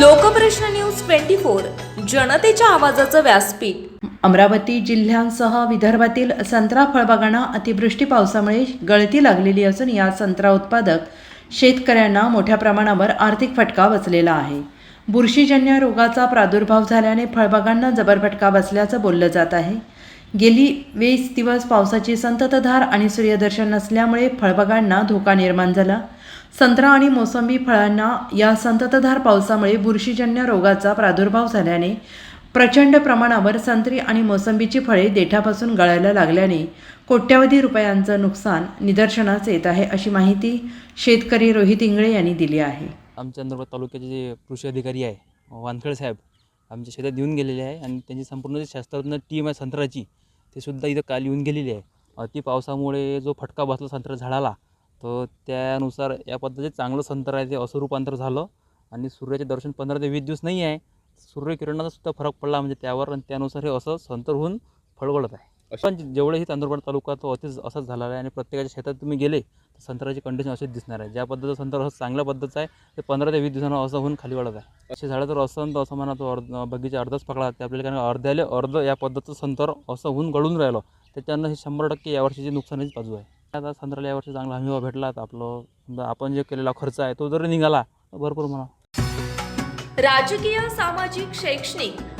Lokprashna news twenty four जनतेच्या आवाजाचं व्यासपीठ. अमरावती जिल्ह्यांसह विदर्भातील संत्रा फळबागांना अतिवृष्टी पावसामुळे गळती लागलेली असून या संत्रा उत्पादक शेतकऱ्यांना मोठ्या प्रमाणावर आर्थिक फटका बसलेला आहे. बुरशीजन्य रोगाचा प्रादुर्भाव झाल्याने फळबागांना जबर फटका बसल्याचं बोललं जात आहे. गेली वीस दिवस पावसाची संततधार आणि सूर्यदर्शन नसल्यामुळे फळबागांना धोका निर्माण झाला. संत्रा आणि मोसंबी फळांना या संततधार पावसामुळे बुरशीजन्य रोगाचा प्रादुर्भाव झाल्याने प्रचंड प्रमाणावर संत्री आणि मोसंबीची फळे देठापासून गळायला लागल्याने कोट्यवधी रुपयांचं नुकसान निदर्शनास येत आहे अशी माहिती शेतकरी रोहित इंगळे यांनी दिली आहे. आमच्या नंदुरबार तालुक्याचे जे कृषी अधिकारी आहे वानखेड साहेब आमच्या शेतात येऊन गेलेले आहे आणि त्यांची संपूर्ण जी शास्त्रज्ञ टीम आहे संत्र्याची ते सुद्धा इथं काल येऊन गेलेली आहे. अति पावसामुळे जो फटका बसला संत्रा झाडाला तर त्यानुसार या पद्धतीचे चांगलं संत्र आहे ते असं रूपांतर झालं. आणि सूर्याचे दर्शन पंधरा ते वीस दिवस नाही आहे सूर्यकिरणाचा सुद्धा फरक पडला म्हणजे त्यावर आणि त्यानुसार हे असं संतर होऊन फळगळत आहे. पण जेवढेही चांदूरबार तालुका तो अतिच असाच झालेला आहे आणि प्रत्येकाच्या शेतात तुम्ही गेले तर संत्र्याची कंडिशन अशीच दिसणार आहे. ज्या पद्धतीचं संत्र असं चांगल्या पद्धतीचं आहे ते पंधरा ते वीस दिवसांना असं होऊन खाली वळत आहे. असे झाडं तर असं तर असं म्हणा तो अर्ध बगीचा अर्धच पकडला ते आपल्याला कारण अर्ध्याले अर्ध या पद्धतीचं संतर असं होऊन गळून राहिलं त्याच्यानं हे शंभर टक्के यावर्षीची नुकसानीची बाजू आहे. आता संत्र्याला यावर्षी चांगला हमी भाव भेटला तर आपलं आपण जे केलेला खर्च आहे तो जरी निघाला भरपूर म्हणा. राजकीय सामाजिक शैक्षणिक